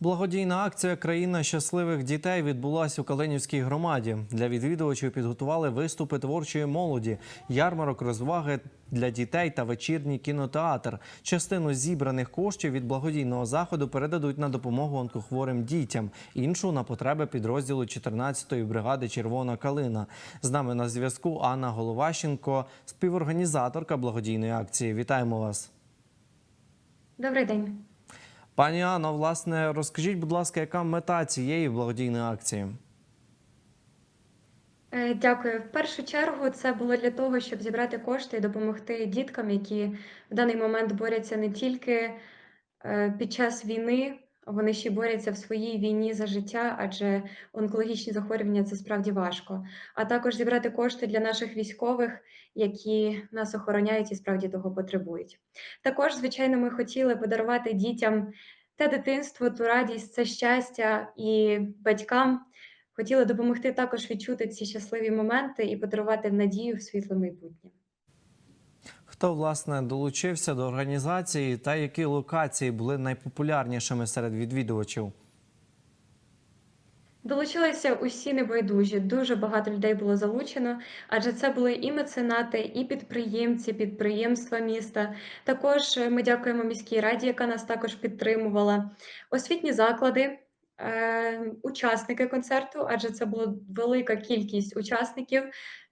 Благодійна акція Країна щасливих дітей відбулася у Калинівській громаді. Для відвідувачів підготували виступи творчої молоді, ярмарок розваги для дітей та вечірній кінотеатр. Частину зібраних коштів від благодійного заходу передадуть на допомогу онкохворим дітям, іншу на потреби підрозділу 14-ї бригади Червона калина. З нами на зв'язку Анна Головащенко, співорганізаторка благодійної акції. Вітаємо вас. Добрий день. Пані Анно, власне, розкажіть, будь ласка, яка мета цієї благодійної акції? Е, Дякую. В першу чергу це було для того, щоб зібрати кошти і допомогти діткам, які в даний момент борються не тільки е, під час війни, вони ще борються в своїй війні за життя, адже онкологічні захворювання це справді важко. А також зібрати кошти для наших військових, які нас охороняють і справді того потребують. Також, звичайно, ми хотіли подарувати дітям те дитинство, ту радість, це щастя і батькам. Хотіли допомогти також відчути ці щасливі моменти і подарувати надію в світле майбутнє. Хто власне долучився до організації та які локації були найпопулярнішими серед відвідувачів? Долучилися усі небайдужі. Дуже багато людей було залучено, адже це були і меценати, і підприємці, підприємства міста. Також ми дякуємо міській раді, яка нас також підтримувала. Освітні заклади, учасники концерту, адже це була велика кількість учасників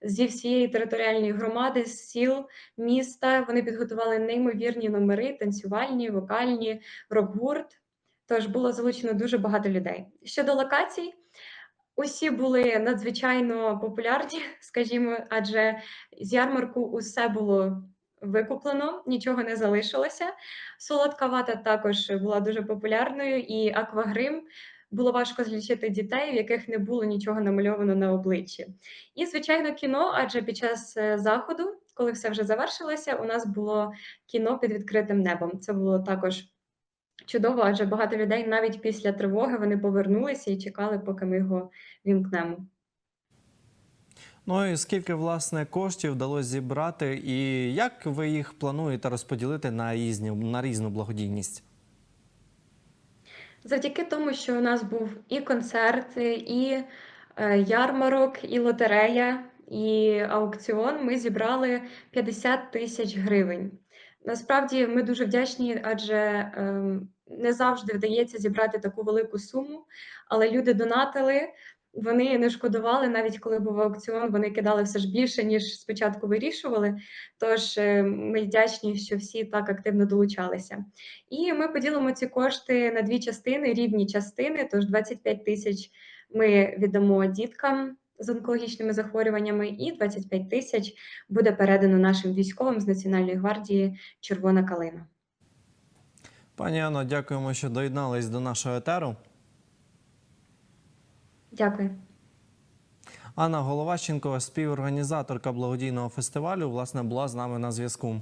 зі всієї територіальної громади, з сіл, міста. Вони підготували неймовірні номери, танцювальні, вокальні, рок-гурт. Тож було залучено дуже багато людей. Щодо локацій, усі були надзвичайно популярні, скажімо, адже з ярмарку усе було викуплено, нічого не залишилося. Солодка вата також була дуже популярною, і аквагрим було важко злічити дітей, в яких не було нічого намальовано на обличчі. І, звичайно, кіно, адже під час е, заходу, коли все вже завершилося, у нас було кіно під відкритим небом. Це було також чудово, адже багато людей навіть після тривоги вони повернулися і чекали, поки ми його вімкнемо. Ну і скільки власне коштів вдалося зібрати, і як ви їх плануєте розподілити на різні на різну благодійність? Завдяки тому, що у нас був і концерт, і е, ярмарок, і лотерея, і аукціон, ми зібрали 50 тисяч гривень. Насправді ми дуже вдячні, адже ем, не завжди вдається зібрати таку велику суму, але люди донатили. Вони не шкодували, навіть коли був аукціон, вони кидали все ж більше, ніж спочатку вирішували. Тож е, ми вдячні, що всі так активно долучалися. І ми поділимо ці кошти на дві частини, рівні частини. Тож 25 тисяч ми віддамо діткам з онкологічними захворюваннями, і 25 тисяч буде передано нашим військовим з Національної гвардії Червона калина. Пані Анно, дякуємо, що доєднались до нашого етеру. Дякую. Анна Головащенко, співорганізаторка благодійного фестивалю, власне, була з нами на зв'язку.